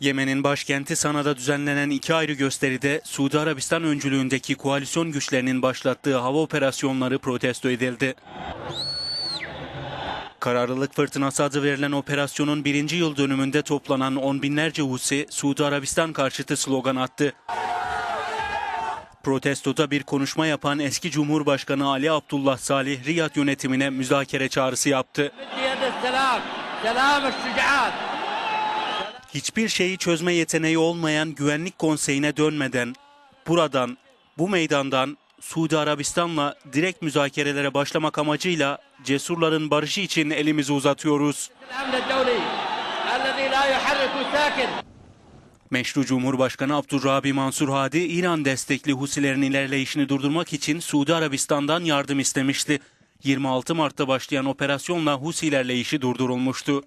Yemen'in başkenti Sana'da düzenlenen iki ayrı gösteride Suudi Arabistan öncülüğündeki koalisyon güçlerinin başlattığı hava operasyonları protesto edildi. Kararlılık Fırtınası adı verilen operasyonun birinci yıl dönümünde toplanan on binlerce Husi, Suudi Arabistan karşıtı slogan attı. Protestoda bir konuşma yapan eski Cumhurbaşkanı Ali Abdullah Salih, Riyad yönetimine müzakere çağrısı yaptı hiçbir şeyi çözme yeteneği olmayan Güvenlik Konseyi'ne dönmeden buradan, bu meydandan Suudi Arabistan'la direkt müzakerelere başlamak amacıyla cesurların barışı için elimizi uzatıyoruz. Meşru Cumhurbaşkanı Abdurrabi Mansur Hadi, İran destekli Husilerin ilerleyişini durdurmak için Suudi Arabistan'dan yardım istemişti. 26 Mart'ta başlayan operasyonla Husilerle işi durdurulmuştu.